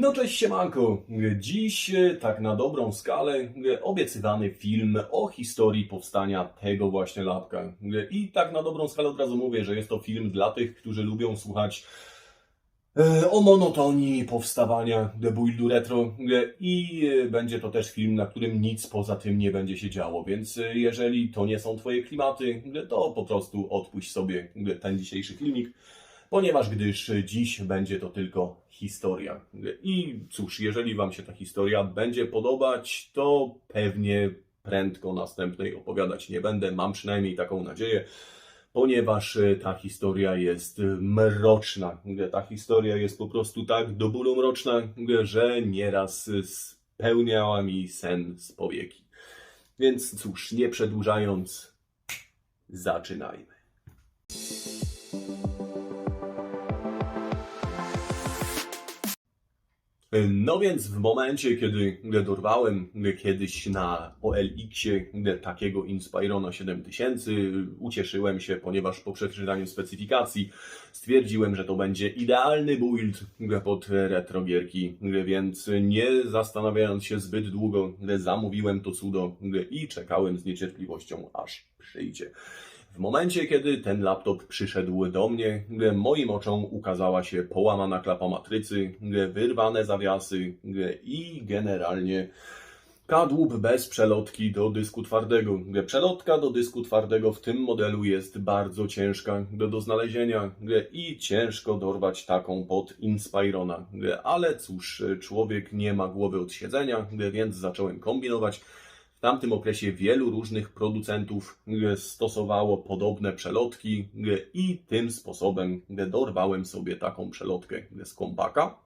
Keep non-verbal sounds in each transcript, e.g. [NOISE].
No cześć siemanko, dziś e, tak na dobrą skalę e, obiecywany film o historii powstania tego właśnie lapka. E, I tak na dobrą skalę od razu mówię, że jest to film dla tych, którzy lubią słuchać e, o monotonii powstawania The Buildu Retro. E, i e, będzie to też film, na którym nic poza tym nie będzie się działo, więc e, jeżeli to nie są Twoje klimaty, e, to po prostu odpuść sobie e, ten dzisiejszy filmik ponieważ gdyż dziś będzie to tylko historia. I cóż, jeżeli Wam się ta historia będzie podobać, to pewnie prędko następnej opowiadać nie będę, mam przynajmniej taką nadzieję, ponieważ ta historia jest mroczna. Ta historia jest po prostu tak do bólu mroczna, że nieraz spełniała mi sen z powieki. Więc cóż, nie przedłużając, zaczynajmy. No więc w momencie, kiedy dorwałem kiedyś na OLX-ie takiego Inspirona 7000, ucieszyłem się, ponieważ po przeczytaniu specyfikacji stwierdziłem, że to będzie idealny build pod retro gierki, więc nie zastanawiając się zbyt długo, zamówiłem to cudo i czekałem z niecierpliwością, aż przyjdzie. W momencie, kiedy ten laptop przyszedł do mnie, moim oczom ukazała się połamana klapa matrycy, wyrwane zawiasy i generalnie kadłub bez przelotki do dysku twardego. Przelotka do dysku twardego w tym modelu jest bardzo ciężka do, do znalezienia i ciężko dorwać taką pod Inspirona. Ale cóż, człowiek nie ma głowy od siedzenia, więc zacząłem kombinować. W tamtym okresie wielu różnych producentów stosowało podobne przelotki i tym sposobem dorwałem sobie taką przelotkę z kompaka.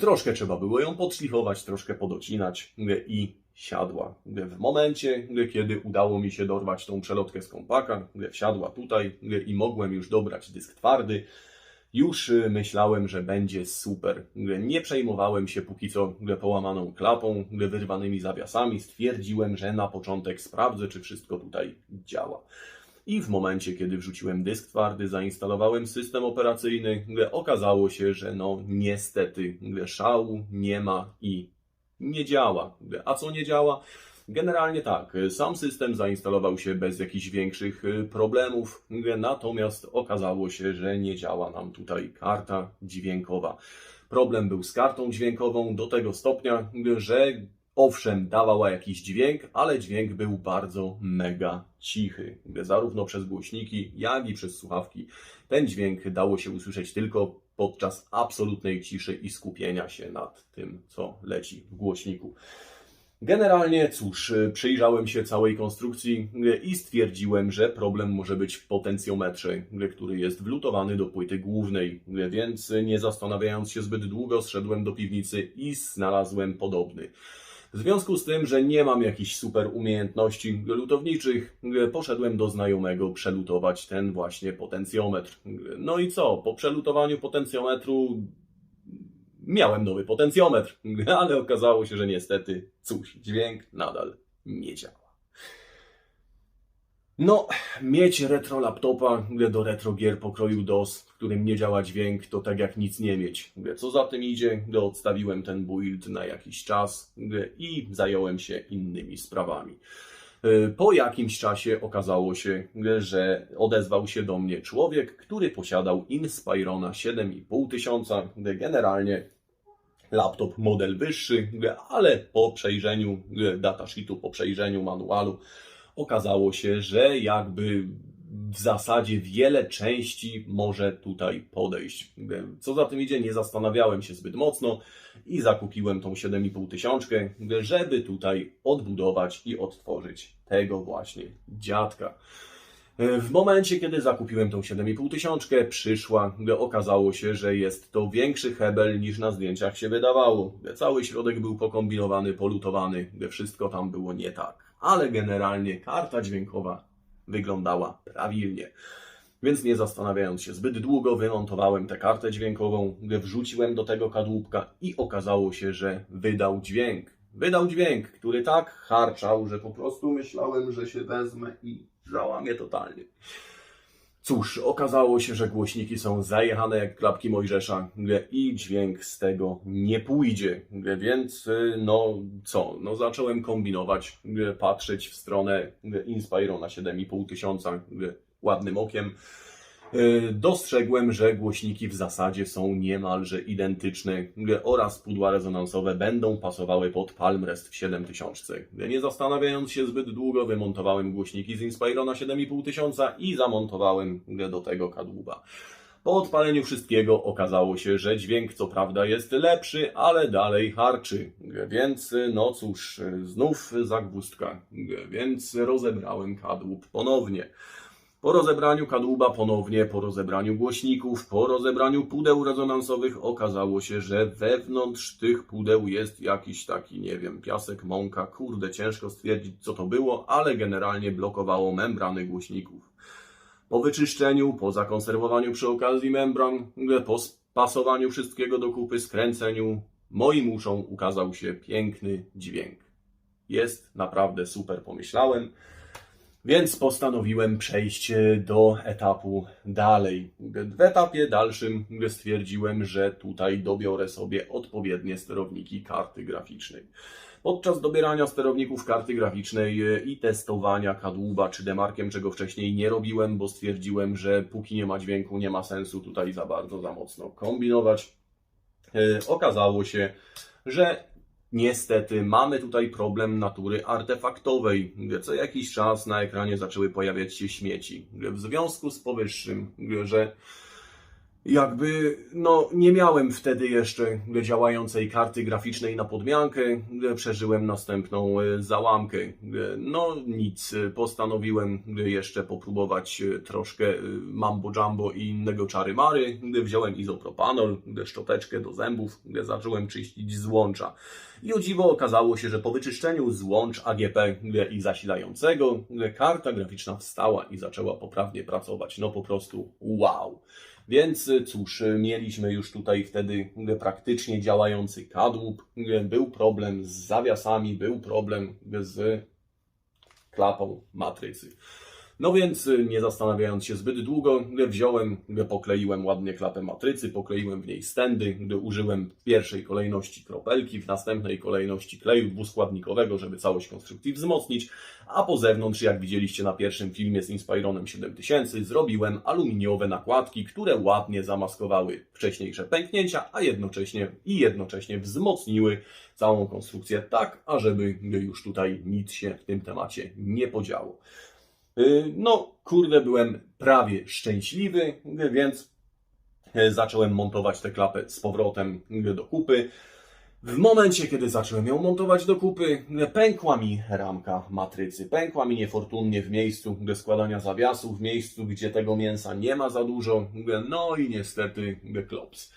Troszkę trzeba było ją podszlifować, troszkę podocinać i siadła. W momencie, kiedy udało mi się dorwać tą przelotkę z kompaka, wsiadła tutaj i mogłem już dobrać dysk twardy, już y, myślałem, że będzie super. Nie przejmowałem się póki co połamaną klapą, wyrwanymi zawiasami. Stwierdziłem, że na początek sprawdzę, czy wszystko tutaj działa. I w momencie, kiedy wrzuciłem dysk twardy, zainstalowałem system operacyjny, okazało się, że no niestety szału nie ma i nie działa. A co nie działa? Generalnie tak, sam system zainstalował się bez jakichś większych y, problemów, natomiast okazało się, że nie działa nam tutaj karta dźwiękowa. Problem był z kartą dźwiękową do tego stopnia, że owszem, dawała jakiś dźwięk, ale dźwięk był bardzo mega cichy. Zarówno przez głośniki, jak i przez słuchawki. Ten dźwięk dało się usłyszeć tylko podczas absolutnej ciszy i skupienia się nad tym, co leci w głośniku. Generalnie, cóż, przyjrzałem się całej konstrukcji i stwierdziłem, że problem może być w potencjometrze, który jest wlutowany do płyty głównej, więc nie zastanawiając się zbyt długo, zszedłem do piwnicy i znalazłem podobny. W związku z tym, że nie mam jakichś super umiejętności lutowniczych, poszedłem do znajomego przelutować ten właśnie potencjometr. No i co? Po przelutowaniu potencjometru miałem nowy potencjometr, [LAUGHS] ale okazało się, że niestety, cóż, dźwięk nadal nie działa. No, mieć retro laptopa do retro gier pokroju DOS, w którym nie działa dźwięk, to tak jak nic nie mieć. Co za tym idzie, odstawiłem ten build na jakiś czas i zająłem się innymi sprawami. Po jakimś czasie okazało się, że odezwał się do mnie człowiek, który posiadał Inspirona 7500. Generalnie laptop model wyższy, ale po przejrzeniu datasheetu, po przejrzeniu manualu okazało się, że jakby w zasadzie wiele części może tutaj podejść. Co za tym idzie, nie zastanawiałem się zbyt mocno i zakupiłem tą 7,5 tysiączkę, żeby tutaj odbudować i odtworzyć tego właśnie dziadka. W momencie, kiedy zakupiłem tą 7,5 tysiączkę, przyszła, okazało się, że jest to większy hebel niż na zdjęciach się wydawało. Cały środek był pokombinowany, polutowany, wszystko tam było nie tak. Ale generalnie karta dźwiękowa wyglądała prawilnie. Więc nie zastanawiając się zbyt długo, wymontowałem tę kartę dźwiękową, wrzuciłem do tego kadłubka i okazało się, że wydał dźwięk. Wydał dźwięk, który tak harczał, że po prostu myślałem, że się wezmę i załamie totalnie. Cóż, okazało się, że głośniki są zajechane jak klapki Mojżesza i dźwięk z tego nie pójdzie. Więc y, no co, no zacząłem kombinować, patrzeć w stronę Inspiro na 7,5 tysiąca ładnym okiem. Y, Dostrzegłem, że głośniki w zasadzie są niemalże identyczne oraz pudła rezonansowe będą pasowały pod Palmrest w 7000. Nie zastanawiając się zbyt długo, wymontowałem głośniki z Inspiro na 7500 i zamontowałem do tego kadłuba. Po odpaleniu wszystkiego okazało się, że dźwięk co prawda jest lepszy, ale dalej harczy. Więc no cóż, znów zagwózdka. Więc rozebrałem kadłub ponownie. Po rozebraniu kadłuba ponownie, po rozebraniu głośników, po rozebraniu pudeł rezonansowych okazało się, że wewnątrz tych pudeł jest jakiś taki, nie wiem, piasek, mąka, kurde, ciężko stwierdzić co to było, ale generalnie blokowało membrany głośników. Po wyczyszczeniu, po zakonserwowaniu przy okazji membran, po spasowaniu wszystkiego do kupy, skręceniu, moim uszom ukazał się piękny dźwięk. Jest naprawdę super, pomyślałem. Więc postanowiłem przejść e, do etapu dalej. W etapie dalszym stwierdziłem, że tutaj dobiorę sobie odpowiednie sterowniki karty graficznej. Podczas dobierania sterowników karty graficznej e, i testowania kadłuba czy demarkiem, czego wcześniej nie robiłem, bo stwierdziłem, że póki nie ma dźwięku, nie ma sensu tutaj za bardzo, za mocno kombinować. E, Okazało się, że Niestety mamy tutaj problem natury artefaktowej. Co jakiś czas na ekranie zaczęły pojawiać się śmieci. W związku z powyższym, że jakby no nie miałem wtedy jeszcze działającej karty graficznej na podmiankę, przeżyłem następną e, załamkę. No nic, postanowiłem jeszcze popróbować e, troszkę e, mambo jumbo i innego czary mary. Wziąłem izopropanol, szczoteczkę do zębów, zacząłem czyścić złącza. I o dziwo okazało się, że po wyczyszczeniu złącz AGP i zasilającego karta graficzna wstała i zaczęła poprawnie pracować. No po prostu wow. Więc cóż, mieliśmy już tutaj wtedy praktycznie działający kadłub. Był problem z zawiasami, był problem z klapą matrycy. No więc nie zastanawiając się zbyt długo, wziąłem, pokleiłem ładnie klapę matrycy, pokleiłem w niej stędy, użyłem w pierwszej kolejności kropelki, w następnej kolejności kleju dwuskładnikowego, żeby całość konstrukcji wzmocnić, a po zewnątrz, jak widzieliście na pierwszym filmie z Inspironem 7000, zrobiłem aluminiowe nakładki, które ładnie zamaskowały wcześniejsze pęknięcia, a jednocześnie i jednocześnie wzmocniły całą konstrukcję tak, ażeby już tutaj nic się w tym temacie nie podziało. Y, No, kurde, byłem prawie szczęśliwy, więc e, zacząłem montować tę klapę z powrotem do kupy. W momencie, kiedy zacząłem ją montować do kupy, pękła mi ramka matrycy. Pękła mi niefortunnie w miejscu składania zawiasów, w miejscu, gdzie tego mięsa nie ma za dużo. No i niestety klops.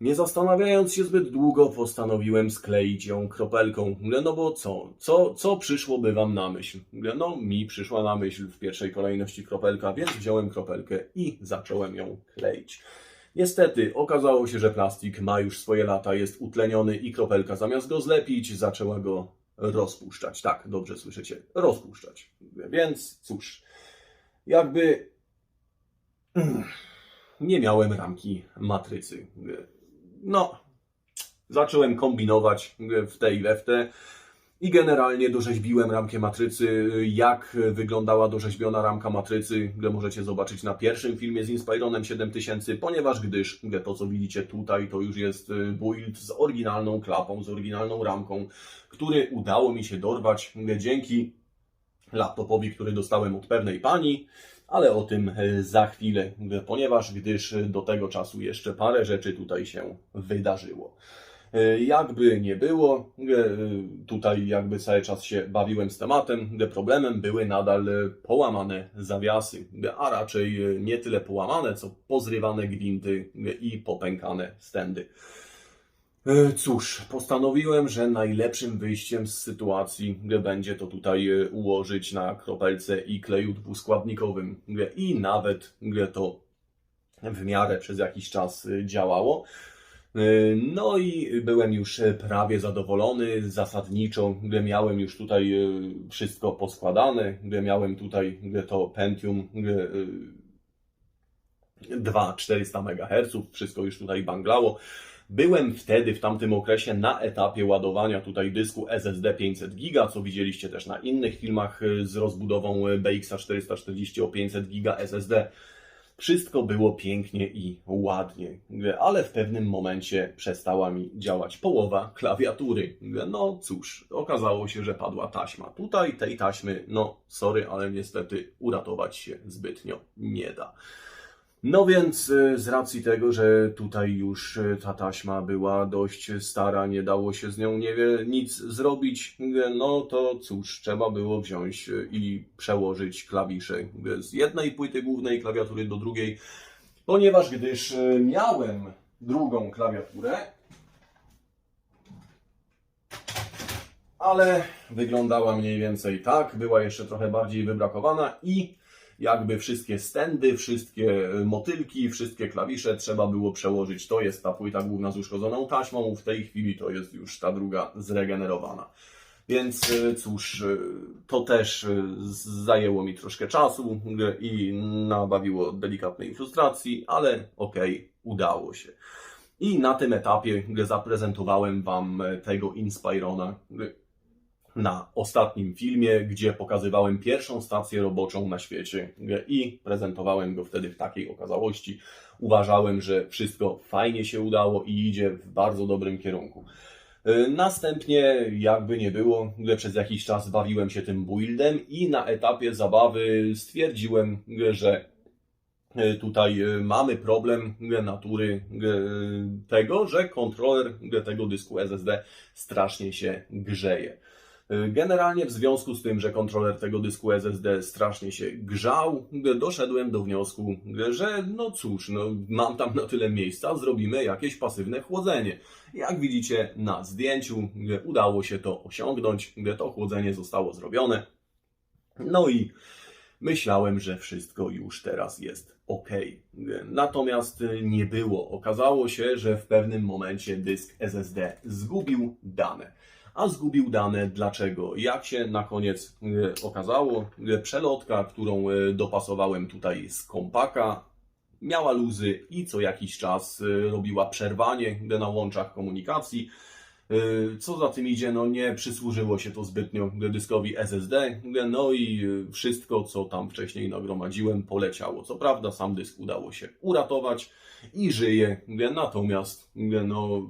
Nie zastanawiając się zbyt długo, postanowiłem skleić ją kropelką. No bo co? co? Co przyszłoby wam na myśl? No mi przyszła na myśl w pierwszej kolejności kropelka, więc wziąłem kropelkę i zacząłem ją kleić. Niestety okazało się, że plastik ma już swoje lata, jest utleniony i kropelka zamiast go zlepić, zaczęła go rozpuszczać. Tak, dobrze słyszycie, rozpuszczać. Więc cóż, jakby [CLEARS THROAT] nie miałem ramki matrycy. No, zacząłem kombinować w te i we w te i generalnie dorzeźbiłem ramkę matrycy. Jak wyglądała dorzeźbiona ramka matrycy, możecie zobaczyć na pierwszym filmie z Inspironem 7000, ponieważ gdyż to co widzicie tutaj to już jest build z oryginalną klapą, z oryginalną ramką, który udało mi się dorwać dzięki laptopowi, który dostałem od pewnej pani, ale o tym za chwilę, ponieważ gdyż do tego czasu jeszcze parę rzeczy tutaj się wydarzyło. Jakby nie było, tutaj jakby cały czas się bawiłem z tematem, problemem były nadal połamane zawiasy, a raczej nie tyle połamane, co pozrywane gwinty i popękane stędy. E, Cóż, postanowiłem, że najlepszym wyjściem z sytuacji będzie to tutaj e, ułożyć na kropelce i kleju dwuskładnikowym. I nawet to w miarę przez jakiś czas e, działało. No i byłem już prawie zadowolony zasadniczo, miałem już tutaj wszystko poskładane, miałem tutaj to Pentium 2-400 MHz, wszystko już tutaj banglało. Byłem wtedy, w tamtym okresie, na etapie ładowania tutaj dysku SSD 500 GB, co widzieliście też na innych filmach y, z rozbudową BX 440 o 500 GB SSD. Wszystko było pięknie i ładnie, ale w pewnym momencie przestała mi działać połowa klawiatury. No cóż, okazało się, że padła taśma. Tutaj tej taśmy, no sorry, ale niestety uratować się zbytnio nie da. No więc y, z racji tego, że tutaj już y, ta taśma była dość stara, nie dało się z nią nie wie, nic zrobić, y, no to cóż, trzeba było wziąć i przełożyć klawisze z jednej płyty głównej klawiatury do drugiej, ponieważ gdyż miałem drugą klawiaturę, ale wyglądała mniej więcej tak, była jeszcze trochę bardziej wybrakowana i jakby wszystkie stędy, wszystkie e, motylki, wszystkie klawisze trzeba było przełożyć. To jest ta płyta główna z uszkodzoną taśmą, w tej chwili to jest już ta druga zregenerowana. Więc e, cóż, e, to też zajęło mi troszkę czasu i nabawiło delikatnej frustracji, ale okej, okay, udało się. I na tym etapie zaprezentowałem Wam tego Inspirona, na ostatnim filmie, gdzie pokazywałem pierwszą stację roboczą na świecie i prezentowałem go wtedy w takiej okazałości. Uważałem, że wszystko fajnie się udało i idzie w bardzo dobrym kierunku. E, następnie, jakby nie było, przez jakiś czas bawiłem się tym buildem i na etapie zabawy stwierdziłem, że e, tutaj e, mamy problem natury tego, że kontroler tego dysku SSD strasznie się grzeje. Generalnie w związku z tym, że kontroler tego dysku SSD strasznie się grzał, doszedłem do wniosku, że no cóż, no mam tam na tyle miejsca, zrobimy jakieś pasywne chłodzenie. Jak widzicie na zdjęciu, udało się to osiągnąć, to chłodzenie zostało zrobione. No i myślałem, że wszystko już teraz jest ok. Natomiast nie było. Okazało się, że w pewnym momencie dysk SSD zgubił dane a zgubił dane. Dlaczego? Jak się na koniec e, okazało, e, przelotka, którą e, dopasowałem tutaj z kompaka, miała luzy i co jakiś czas robiła przerwanie na łączach komunikacji. Co za tym idzie, no nie przysłużyło się to zbytnio dyskowi SSD, no i wszystko, co tam wcześniej nagromadziłem, poleciało. Co prawda, sam dysk udało się uratować i żyje, natomiast no,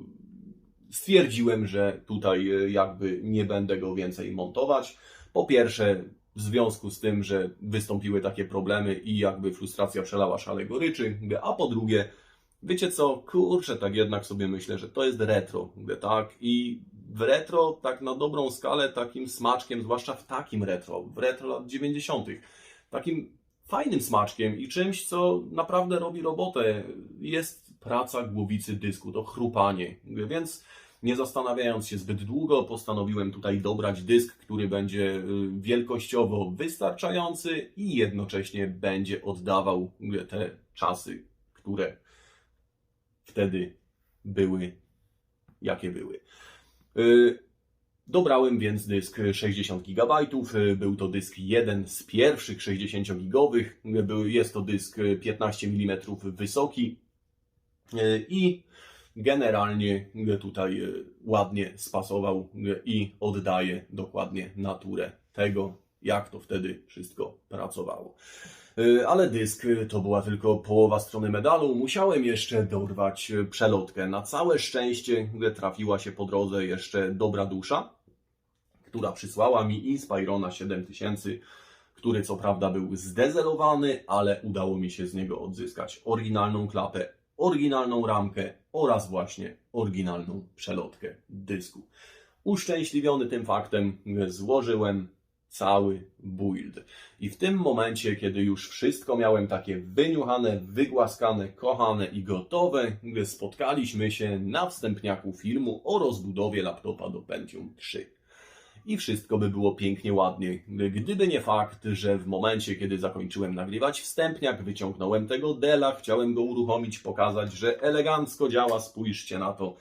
stwierdziłem, że tutaj e, jakby nie będę go więcej montować. Po pierwsze, w związku z tym, że wystąpiły takie problemy i jakby frustracja przelała szale goryczy, a po drugie, wiecie co, kurczę, tak jednak sobie myślę, że to jest retro, tak? I w retro, tak na dobrą skalę, takim smaczkiem, zwłaszcza w takim retro, w retro lat 90., takim fajnym smaczkiem i czymś, co naprawdę robi robotę, jest praca głowicy dysku, to chrupanie. Więc nie zastanawiając się zbyt długo, postanowiłem tutaj dobrać dysk, który będzie y, wielkościowo wystarczający i jednocześnie będzie oddawał te czasy, które wtedy były, jakie były. Y, dobrałem więc dysk 60 GB. Był to dysk jeden z pierwszych 60-gigowych. Jest to dysk 15 mm wysoki y, i generalnie tutaj e, ładnie spasował e, i oddaje dokładnie naturę tego, jak to wtedy wszystko pracowało. E, ale dysk to była tylko połowa strony medalu. Musiałem jeszcze dorwać przelotkę. Na całe szczęście trafiła się po drodze jeszcze dobra dusza, która przysłała mi Inspirona 7000, który co prawda był zdezelowany, ale udało mi się z niego odzyskać oryginalną klapę oryginalną ramkę oraz właśnie oryginalną przelotkę dysku. Uszczęśliwiony tym faktem złożyłem cały build. I w tym momencie, kiedy już wszystko miałem takie wyniuchane, wygłaskane, kochane i gotowe, spotkaliśmy się na wstępniaku filmu o rozbudowie laptopa do Pentium 3 i wszystko by było pięknie ładnie. Gdyby nie fakt, że w momencie, kiedy zakończyłem nagrywać wstępniak, wyciągnąłem tego Dela, chciałem go uruchomić, pokazać, że elegancko działa, spójrzcie na to.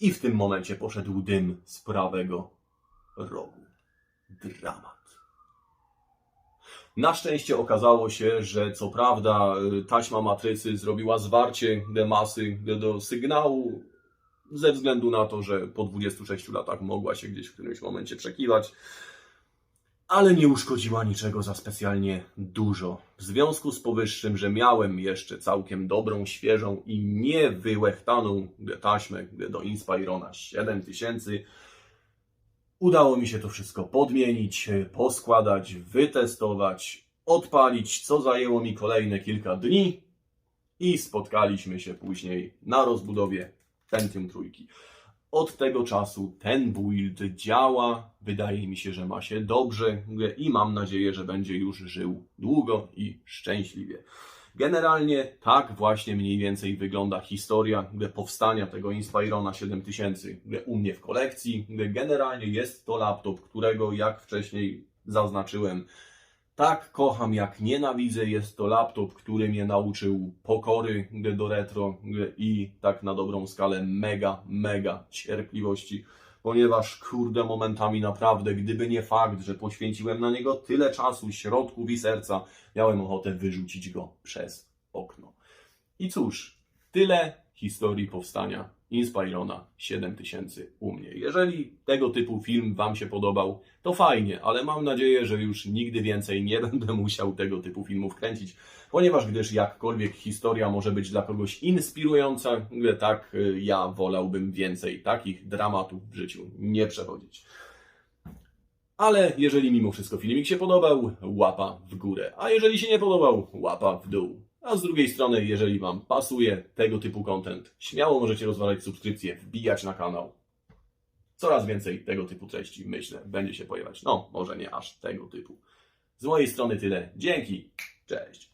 I w tym momencie poszedł dym z prawego rogu. Dramat. Na szczęście okazało się, że co prawda y, taśma matrycy zrobiła zwarcie masy do sygnału, ze względu na to, że po 26 latach mogła się gdzieś w którymś momencie przekiwać, ale nie uszkodziła niczego za specjalnie dużo. W związku z powyższym, że miałem jeszcze całkiem dobrą, świeżą i niewyłechtaną taśmę do Inspirona 7000, Udało mi się to wszystko podmienić, poskładać, wytestować, odpalić, co zajęło mi kolejne kilka dni i spotkaliśmy się później na rozbudowie Pentium trójki. Od tego czasu ten build działa, wydaje mi się, że ma się dobrze i mam nadzieję, że będzie już żył długo i szczęśliwie. Generalnie tak właśnie mniej więcej wygląda historia powstania tego Inspirona 7000 u mnie w kolekcji. Generalnie jest to laptop, którego jak wcześniej zaznaczyłem, tak kocham jak nienawidzę. Jest to laptop, który mnie nauczył pokory do retro i tak na dobrą skalę mega, mega cierpliwości. Ponieważ kurde momentami naprawdę, gdyby nie fakt, że poświęciłem na niego tyle czasu, środków i serca, miałem ochotę wyrzucić go przez okno. I cóż, tyle historii powstania Inspirona 7000 u mnie. Jeżeli tego typu film Wam się podobał, to fajnie, ale mam nadzieję, że już nigdy więcej nie [LAUGHS] będę musiał tego typu filmów kręcić, ponieważ gdyż jakkolwiek historia może być dla kogoś inspirująca, tak y, ja wolałbym więcej takich dramatów w życiu nie przechodzić. Ale jeżeli mimo wszystko filmik się podobał, łapa w górę. A jeżeli się nie podobał, łapa w dół. A z drugiej strony, jeżeli Wam pasuje tego typu content, śmiało możecie rozwalać subskrypcję, wbijać na kanał. Coraz więcej tego typu treści, myślę, będzie się pojawiać. No, może nie aż tego typu. Z mojej strony tyle. Dzięki. Cześć.